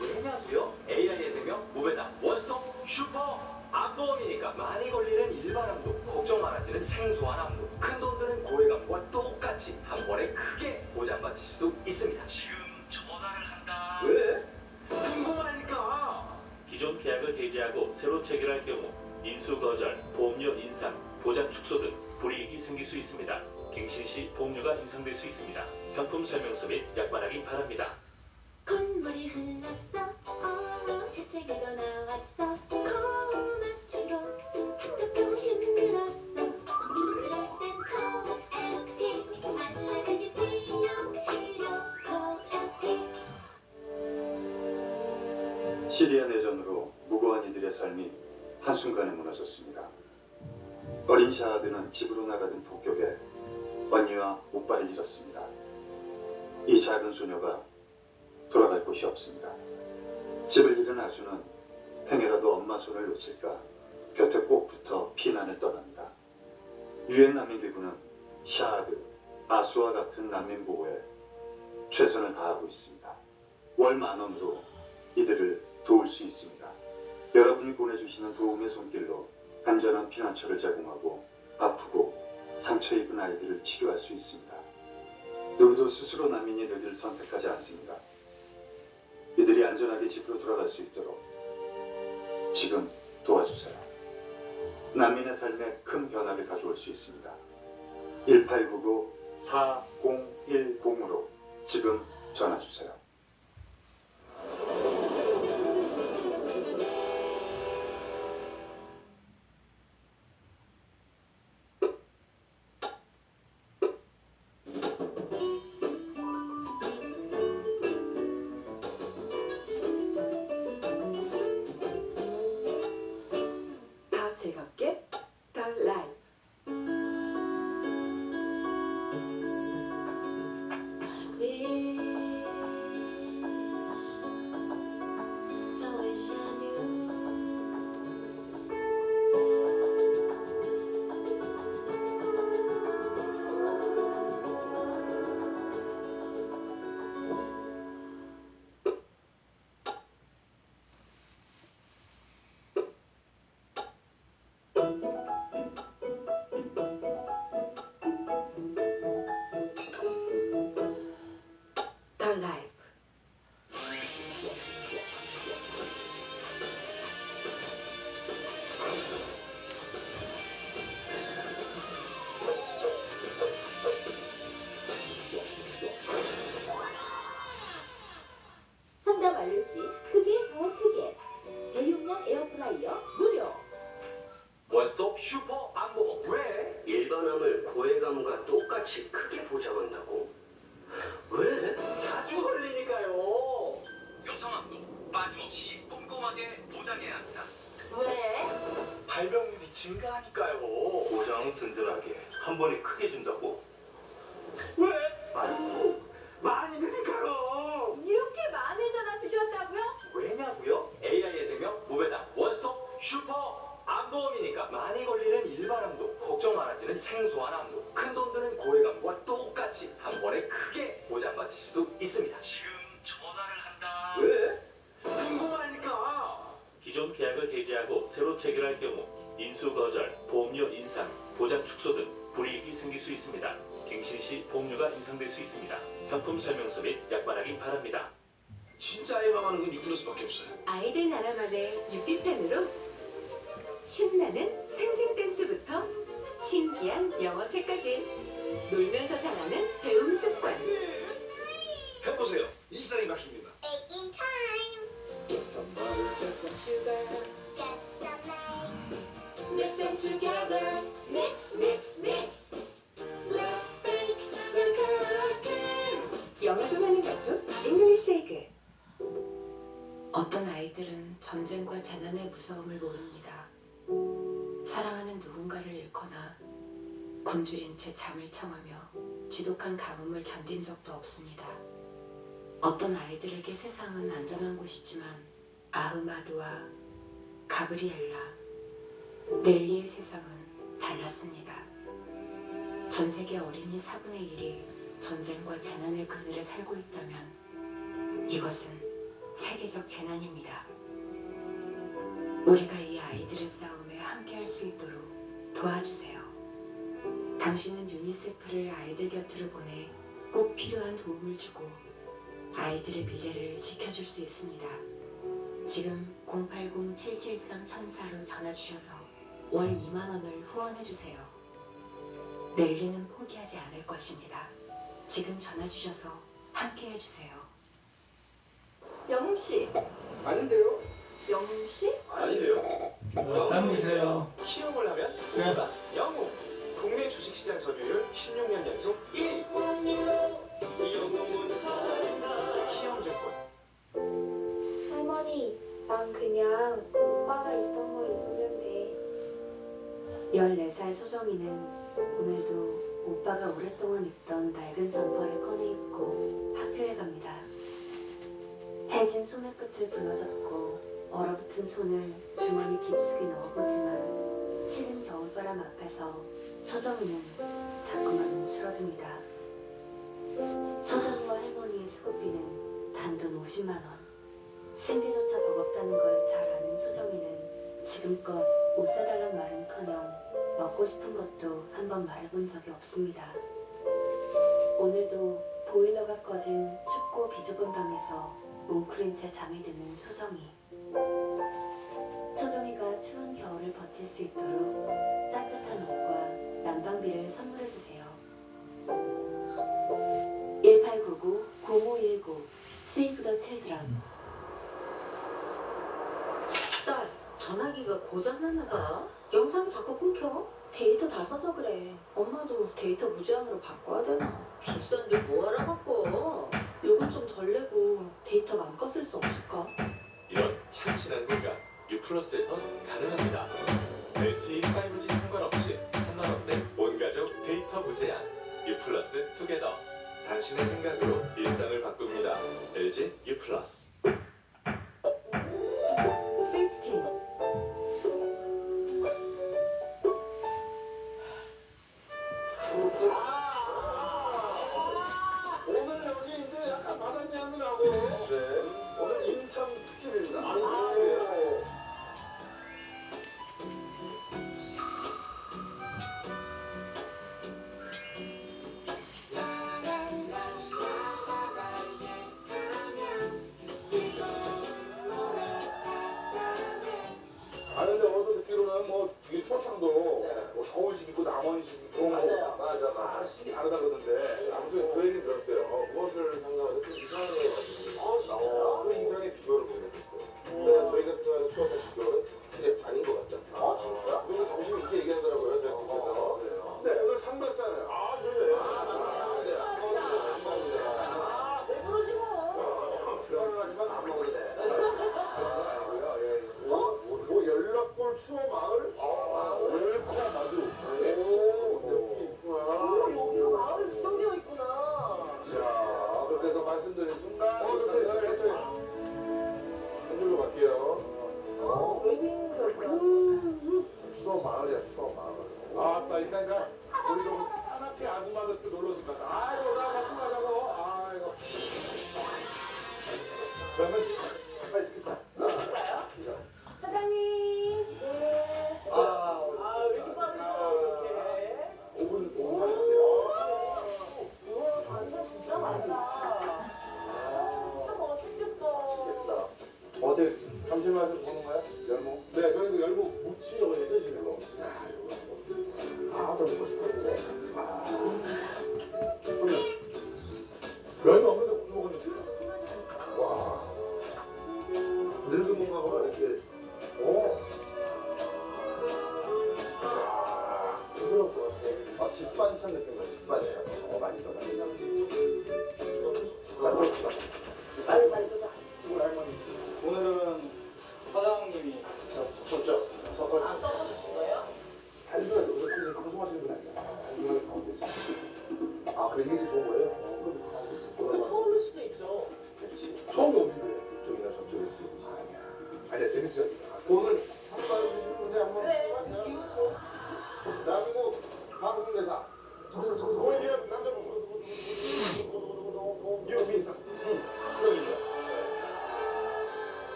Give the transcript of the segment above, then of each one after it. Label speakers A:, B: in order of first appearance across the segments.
A: 왜냐고요? AI의 생명 무배당 원스톱 슈퍼 암보험이니까 많이 걸리는 일반 암도 걱정 많아지는 생소한 암도 큰돈 드는 고액암과 똑같이 한 번에 크게 보장받으실 수 있습니다
B: 지금 전화를 한다.
A: 왜? 궁금하니까
C: 기존 계약을 해지하고 새로 체결할 경우 인수 거절, 보험료 인상, 보장 축소 등 불이익이 생길 수 있습니다. 갱신 시 보험료가 인상될 수 있습니다. 상품 설명서 및 약관하기 바랍니다.
D: 어
E: 시리아 내전으로 무고한 이들의 삶이 한순간에 무너졌습니다. 어린 샤하드는 집으로 나가던 폭격에 언니와 오빠를 잃었습니다. 이 작은 소녀가 곳이 없습니다. 집을 잃은 아수는 행여라도 엄마 손을 놓칠까 곁에 꼭 붙어 피난을 떠납니다. 유엔 난민기구는 샤하드, 아수와 같은 난민 보호에 최선을 다하고 있습니다. 월 만 원으로 이들을 도울 수 있습니다. 여러분이 보내주시는 도움의 손길로 안전한 피난처를 제공하고 아프고 상처 입은 아이들을 치료할 수 있습니다. 누구도 스스로 난민이 되길 선택하지 않습니다. 이들이 안전하게 집으로 돌아갈 수 있도록 지금 도와주세요. 난민의 삶에 큰 변화를 가져올 수 있습니다. 1899-4010으로 지금 전화 주세요.
B: 고해감과 똑같이 크게 보장한다고? 왜?
A: 자주 걸리니까요
B: 여성암도 빠짐없이 꼼꼼하게 보장해야 한다.
D: 왜?
A: 발병률이 증가하니까요
C: 보장은 든든하게 한 번에 크게 준다고?
A: 왜? 아이고 많이 드니까요
D: 이렇게 많은 전화 주셨다고요?
A: 왜냐고요? AI의 생명 무배당 원스톱 슈퍼 암보험이니까 많이 걸리는 일반 암도 걱정 많아지는 생소한 암도 큰돈 드는 고액암과 똑같이 한 번에 크게 보장받으실 수 있습니다
B: 지금 전화를 한다.
A: 왜? 궁금하니까
C: 기존 계약을 해지하고 새로 체결할 경우 인수 거절, 보험료 인상, 보장 축소 등 불이익이 생길 수 있습니다. 갱신 시 보험료가 인상될 수 있습니다. 상품 설명서 및 약관하기 바랍니다.
F: 진짜 에바하는 건 유플러스밖에 없어요.
G: 아이들 나라만의 유피펜으로 신나는 생생 댄스부터 신기한 영어 책까지 놀면서 자라는 배움 습관
F: 해보세요. 일상이 바뀝니다.
D: Baking time
G: Get some butter, get some sugar
D: Get some eggs
G: Mix them together Mix, mix, mix
D: Let's bake the cookies
G: 영어 좀 하는 가족 잉글리시 에그 어떤 아이들은 전쟁과 재난의 무서움을 모릅니다. 사랑하는 누군가를 잃거나 굶주린 채 잠을 청하며 지독한 가뭄을 견딘 적도 없습니다. 어떤 아이들에게 세상은 안전한 곳이지만 아흐마드와 가브리엘라, 넬리의 세상은 달랐습니다. 전 세계 어린이 4분의 1이 전쟁과 재난의 그늘에 살고 있다면 이것은 세계적 재난입니다. 우리가 이 싸움에 함께할 수 있도록 도와주세요. 당신은 유니세프를 아이들 곁으로 보내 꼭 필요한 도움을 주고 아이들의 미래를 지켜줄 수 있습니다. 지금 080-773-1004로 전화 주셔서 월 2만 원을 후원해 주세요. 넬리는 포기하지 않을 것입니다. 지금 전화 주셔서 함께 해 주세요.
D: 영웅 씨,
F: 아닌데요?
D: 영웅 씨?
A: 아닌데요?
H: 담으세요.
A: 키움을 하면
H: 네.
A: 누가 영웅 국내 주식시장 점유율 16년 연속 1위 키움증권
I: 할머니, 난 그냥 오빠가 입던 거 입으면 돼.
J: 14살 소정이는 오늘도 오빠가 오랫동안 입던 낡은 점퍼를 꺼내 입고 학교에 갑니다. 해진 소매 끝을 부여잡고 얼어붙은 손을 주머니 깊숙이 넣어보지만 시는 겨울바람 앞에서 소정이는 자꾸만 움츠러듭니다. 소정이와 할머니의 수급비는 단돈 50만 원. 생계조차 버겁다는 걸 잘 아는 소정이는 지금껏 옷 사달란 말은커녕 먹고 싶은 것도 한번 말해본 적이 없습니다. 오늘도 보일러가 꺼진 춥고 비좁은 방에서 웅크린 채 잠이 드는 소정이. 수 있도록 따뜻한 옷과 난방비를 선물해 주세요. 1899-0519 세이브 더 칠드런
D: 딸, 전화기가 고장났나 봐. 영상이 자꾸 끊겨. 데이터 다 써서 그래. 엄마도 데이터 무제한으로 바꿔야 되나? 비싼데 뭐하러 바꿔? 요금 좀덜 내고 데이터 마음껏 쓸 수 없을까?
K: 이런 참신한 생각 유플러스에선 가능합니다. LTE 5G 상관없이 3만원대 온가족 데이터 무제한 유플러스 투게더 당신의 생각으로 일상을 바꿉니다. LG 유플러스
F: Oh, oh.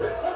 F: Yeah.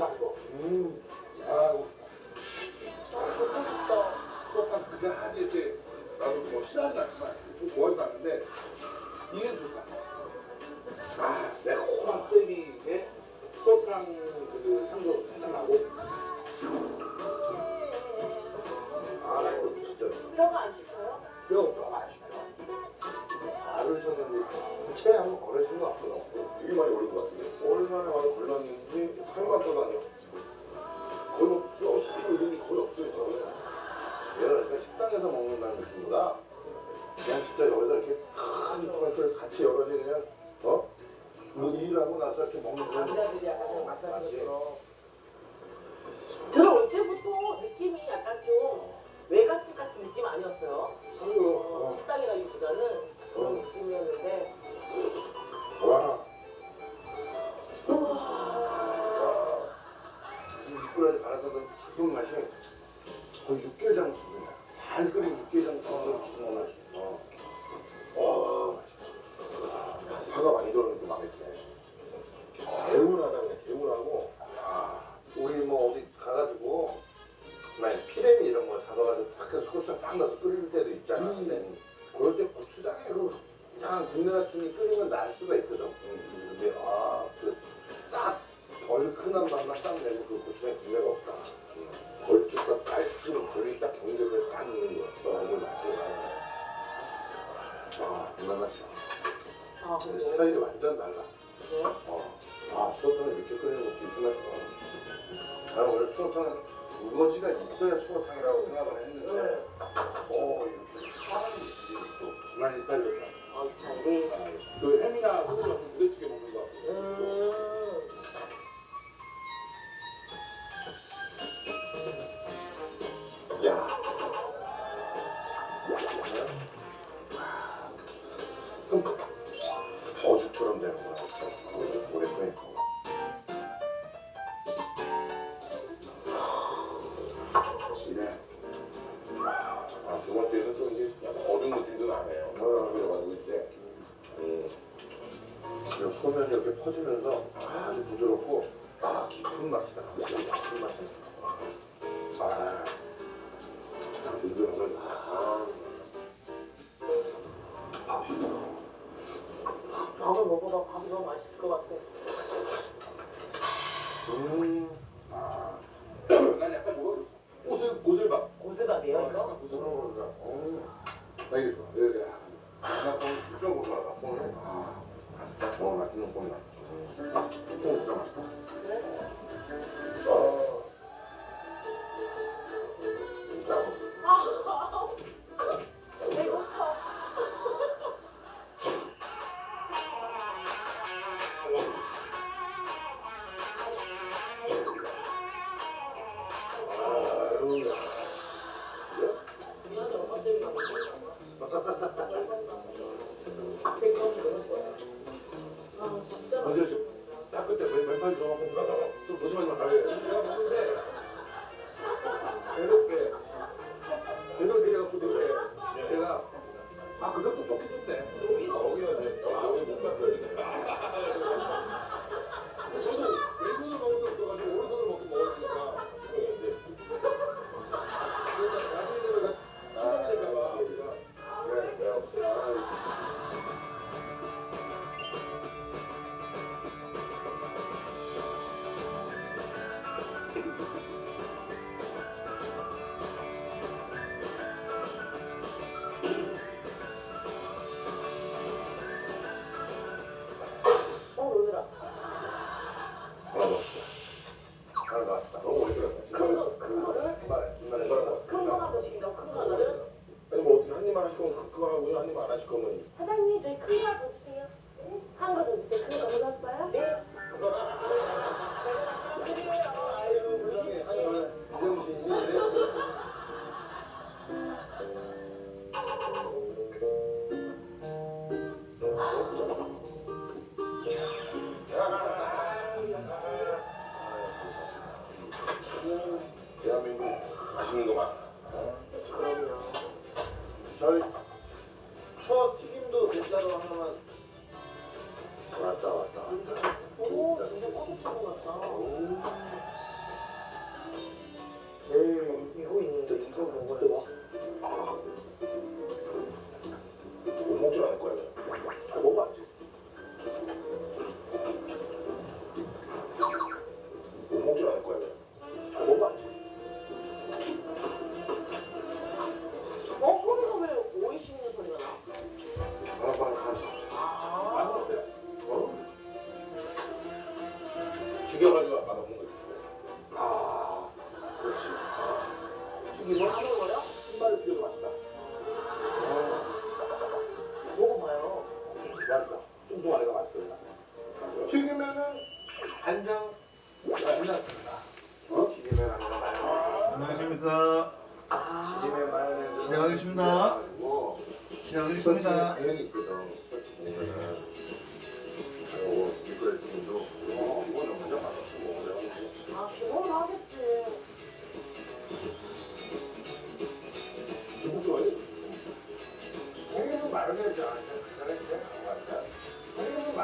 F: 닦고.
D: 음.
F: 잘하고. 똑같다 똑같 근데 하지 이제. 나도 뭐 싫어하지 않지만 좋아하지 않는데 이게 좋 Yeah. 추어탕은 우거지가 있어야 추어탕이라고 생각을 했는데 오 이렇게 사람이 또 많이 딸렸다.
I: 아, 참. 네.
F: 그 햄이나 소금 같은 부대찌개 먹는 거 같아요. 음. 소면 이렇게 퍼지면서 아주 부드럽고 아 깊은 맛이 나. 깊은 맛이 나. 아, 아 부드러운 아.
I: 밥을 먹어봐. 밥이 너무 맛있을 것 같아.
F: 음. 아. 난 약간 뭐 고슬 고슬밥.
I: 고슬밥이에요 이거?
F: 고슬밥. 어. 나 이거 좋아. 예 예. 나 고슬밥 고슬밥. 아. あ、そうじゃなかっ。 아, 왔다 왔다 왔다.
I: 오, 진짜
F: 꽉 차고 왔다. you want know?